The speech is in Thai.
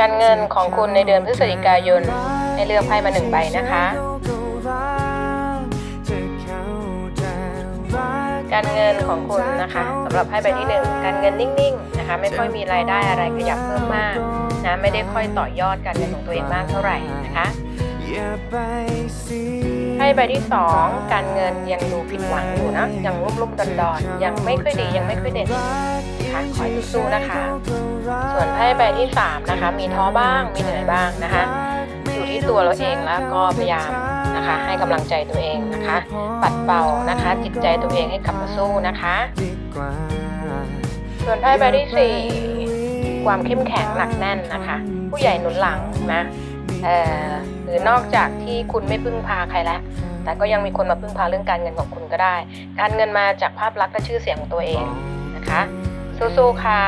การเงินของคุณในเดือนพฤศจิกายนให้เลือกไพ่มาหนึ่งใบนะคะ การเงินของคุณนะคะสำหรับไพ่ใบที่หนึ่งการเงินนิ่งๆนะคะ ไม่ค่อยมีรายได้อะไรขยับเพิ่มมากนะไม่ได้ค่อยต่อยอดการเงินของตัวเองมากเท่าไหร่นะคะไพ่ใบที่สองการเงินยังดูผิดหวังอยู่นะยังรุ่มๆดอนๆยังไม่ค่อยดียังไม่ค่อยเด่นนะคะขอให้สู้ๆนะคะ ไพ่ใบที่สามนะคะมีท้อบ้างมีเหนื่อยบ้างนะคะอยู่ที่ตัวเราเองแล้วก็พยายามนะคะ ให้กำลังใจตัวเองนะคะ ปัดเป่านะคะ จิตใจตัวเองให้กลับมาสู้นะคะ ส่วนไพ่ใบที่สี่ความเข้มแข็งหนักแน่นนะคะ ผู้ใหญ่หนุนหลังนะเอ่อหรือนอกจากที่คุณไม่พึ่งพาใครแล้วแต่ก็ยังมีคนมาพึ่งพาเรื่องการเงินของคุณก็ได้ การเงินมาจากภาพลักษณ์และชื่อเสียงของตัวเองนะคะสู้ๆค่ะ